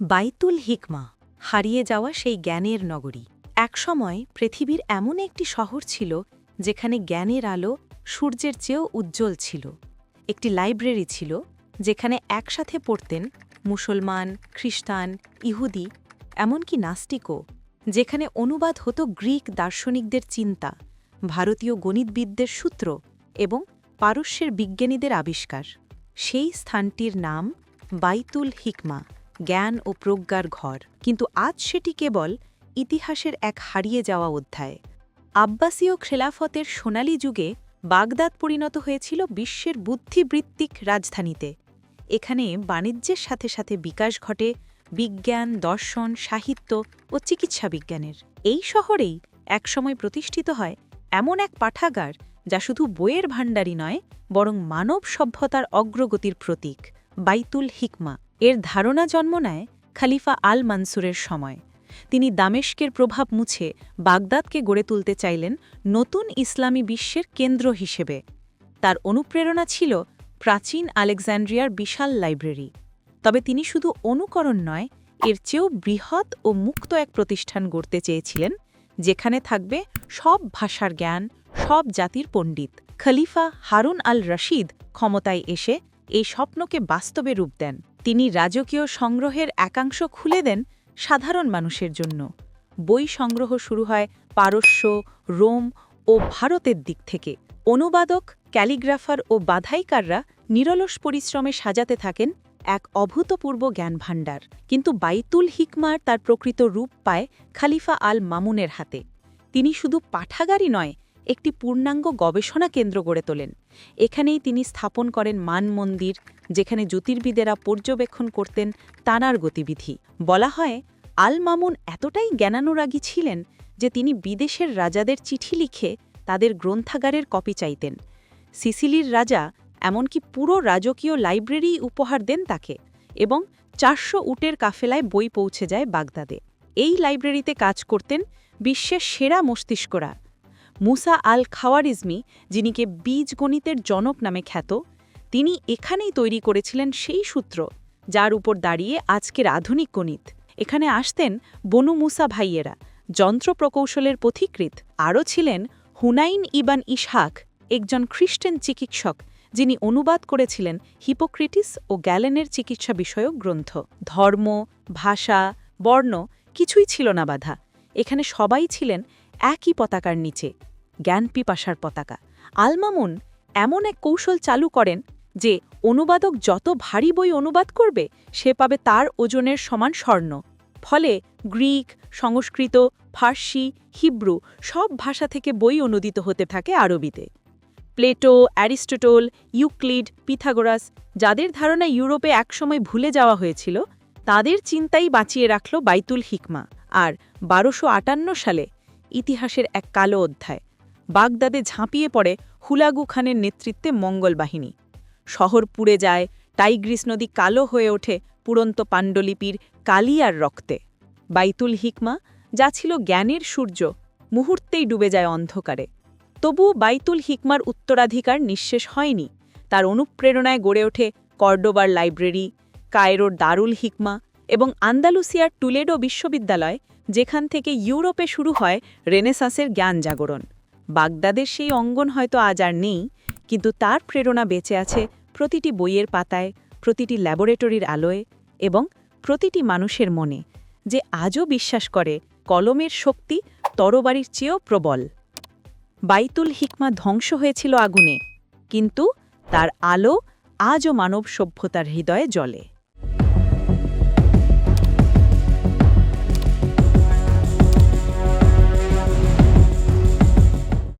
বাইতুল হিকমা, হারিয়ে যাওয়া সেই জ্ঞানের নগরী। একসময় পৃথিবীর এমন একটি শহর ছিল, যেখানে জ্ঞানের আলো সূর্যের চেয়েও উজ্জ্বল ছিল। একটি লাইব্রেরি ছিল, যেখানে একসাথে পড়তেন মুসলমান, খ্রিস্টান, ইহুদি, এমনকি নাস্তিকও, যেখানে অনুবাদ হতো গ্রিক দার্শনিকদের চিন্তা, ভারতীয় গণিতবিদদের সূত্র এবং পারস্যের বিজ্ঞানীদের আবিষ্কার। সেই স্থানটির নাম বাইতুল হিকমা। জ্ঞান ও প্রজ্ঞার ঘর। কিন্তু আজ সেটি কেবল ইতিহাসের এক হারিয়ে যাওয়া অধ্যায়। আব্বাসীয় খেলাফতের সোনালি যুগে বাগদাদ পরিণত হয়েছিল বিশ্বের বুদ্ধিবৃত্তিক রাজধানীতে। এখানে বাণিজ্যের সাথে সাথে বিকাশ ঘটে বিজ্ঞান, দর্শন, সাহিত্য ও চিকিৎসা বিজ্ঞানের। এই শহরেই একসময় প্রতিষ্ঠিত হয় এমন এক পাঠাগার যা শুধু বইয়ের ভাণ্ডারই নয়, বরং মানব সভ্যতার অগ্রগতির প্রতীক, বাইতুল হিকমা। এর ধারণা জন্ম নেয় খালিফা আল মানসুরের সময়। তিনি দামেশকের প্রভাব মুছে বাগদাদকে গড়ে তুলতে চাইলেন নতুন ইসলামী বিশ্বের কেন্দ্র হিসেবে। তার অনুপ্রেরণা ছিল প্রাচীন আলেকজান্ড্রিয়ার বিশাল লাইব্রেরি। তবে তিনি শুধু অনুকরণ নয়, এর চেয়েও বৃহৎ ও মুক্ত এক প্রতিষ্ঠান গড়তে চেয়েছিলেন, যেখানে থাকবে সব ভাষার জ্ঞান, সব জাতির পণ্ডিত। খলিফা হারুন আল রশিদ ক্ষমতায় এসে এই স্বপ্নকে বাস্তবে রূপ দেন। তিনি রাজকীয় সংগ্রহের একাংশ খুলে দেন সাধারণ মানুষের জন্য। বই সংগ্রহ শুরু হয় পারস্য, রোম ও ভারতের দিক থেকে। অনুবাদক, ক্যালিগ্রাফার ও বাধাইকাররা নিরলস পরিশ্রমে সাজাতে থাকেন এক অভূতপূর্ব জ্ঞান ভাণ্ডার কিন্তু বাইতুল হিকমার তার প্রকৃত রূপ পায় খালিফা আল মামুনের হাতে। তিনি শুধু পাঠাগারই নয়, একটি পূর্ণাঙ্গ গবেষণা কেন্দ্র গড়ে তোলেন। এখানেই তিনি স্থাপন করেন মান মন্দির যেখানে জ্যোতির্বিদেরা পর্যবেক্ষণ করতেন তানার গতিবিধি। বলা হয় আল মামুন এতটাই জ্ঞানানুরাগী ছিলেন যে তিনি বিদেশের রাজাদের চিঠি লিখে তাদের গ্রন্থাগারের কপি চাইতেন। সিসিলির রাজা এমনকি পুরো রাজকীয় লাইব্রেরি উপহার দেন তাকে এবং চারশো উটের কাফেলায় বই পৌঁছে যায় বাগদাদে। এই লাইব্রেরিতে কাজ করতেন বিশ্বের সেরা মস্তিষ্করা। মুসা আল খাওয়ারিজমি যিনিকে বীজগণিতের জনক নামে খ্যাত তিনি এখানেই তৈরি করেছিলেন সেই সূত্র, যার উপর দাঁড়িয়ে আজকের আধুনিক গণিত। এখানে আসতেন বনু মুসা ভাইয়েরা, যন্ত্র প্রকৌশলের পথিকৃত আরও ছিলেন হুনাইন ইবান ইসহাক, একজন খ্রিস্টান চিকিৎসক, যিনি অনুবাদ করেছিলেন হিপোক্রিটিস ও গ্যালেনের চিকিৎসা বিষয়ক গ্রন্থ। ধর্ম, ভাষা, বর্ণ কিছুই ছিল না বাধা। এখানে সবাই ছিলেন একই পতাকার নিচে, জ্ঞান পিপাসার পতাকা। আলমামুন এমন এক কৌশল চালু করেন যে অনুবাদক যত ভারী বই অনুবাদ করবে, সে পাবে তার ওজনের সমান স্বর্ণ। ফলে গ্রিক, সংস্কৃত, ফার্সি, হিব্রু সব ভাষা থেকে বই অনুদিত হতে থাকে আরবিতে। প্লেটো, অ্যারিস্টোটল, ইউক্লিড, পিথাগোরাস, যাদের ধারণা ইউরোপে একসময় ভুলে যাওয়া হয়েছিল, তাদের চিন্তাই বাঁচিয়ে রাখল বাইতুল হিকমা। আর বারোশো সালে ইতিহাসের এক কালো অধ্যায়, বাগদাদে ঝাঁপিয়ে পড়ে হুলাগু খানের নেতৃত্বে মঙ্গল বাহিনী। শহর পুড়ে যায়। টাইগ্রিস নদী কালো হয়ে ওঠে পুরন্ত পাণ্ডুলিপির কালিয়ার রক্তে। বাইতুল হিকমা, যা ছিল জ্ঞানের সূর্য, মুহূর্তেই ডুবে যায় অন্ধকারে। তবুও বাইতুল হিকমার উত্তরাধিকার নিঃশেষ হয়নি। তার অনুপ্রেরণায় গড়ে ওঠে কর্ডোবার লাইব্রেরি, কায়রোর দারুল হিকমা এবং আন্দালুসিয়ার টুলেডো বিশ্ববিদ্যালয়, যেখান থেকে ইউরোপে শুরু হয় রেনেসাঁসের জ্ঞান জাগরণ। বাগদাদের সেই অঙ্গন হয়তো আজ আর নেই কিন্তু তার প্রেরণা বেঁচে আছে প্রতিটি বইয়ের পাতায়, প্রতিটি ল্যাবরেটরির আলোয় এবং প্রতিটি মানুষের মনে, যে আজও বিশ্বাস করে কলমের শক্তি তরবারির চেয়েও প্রবল। বাইতুল হিকমা ধ্বংস হয়েছিল আগুনে, কিন্তু তার আলো আজও মানব সভ্যতার হৃদয়ে জ্বলে।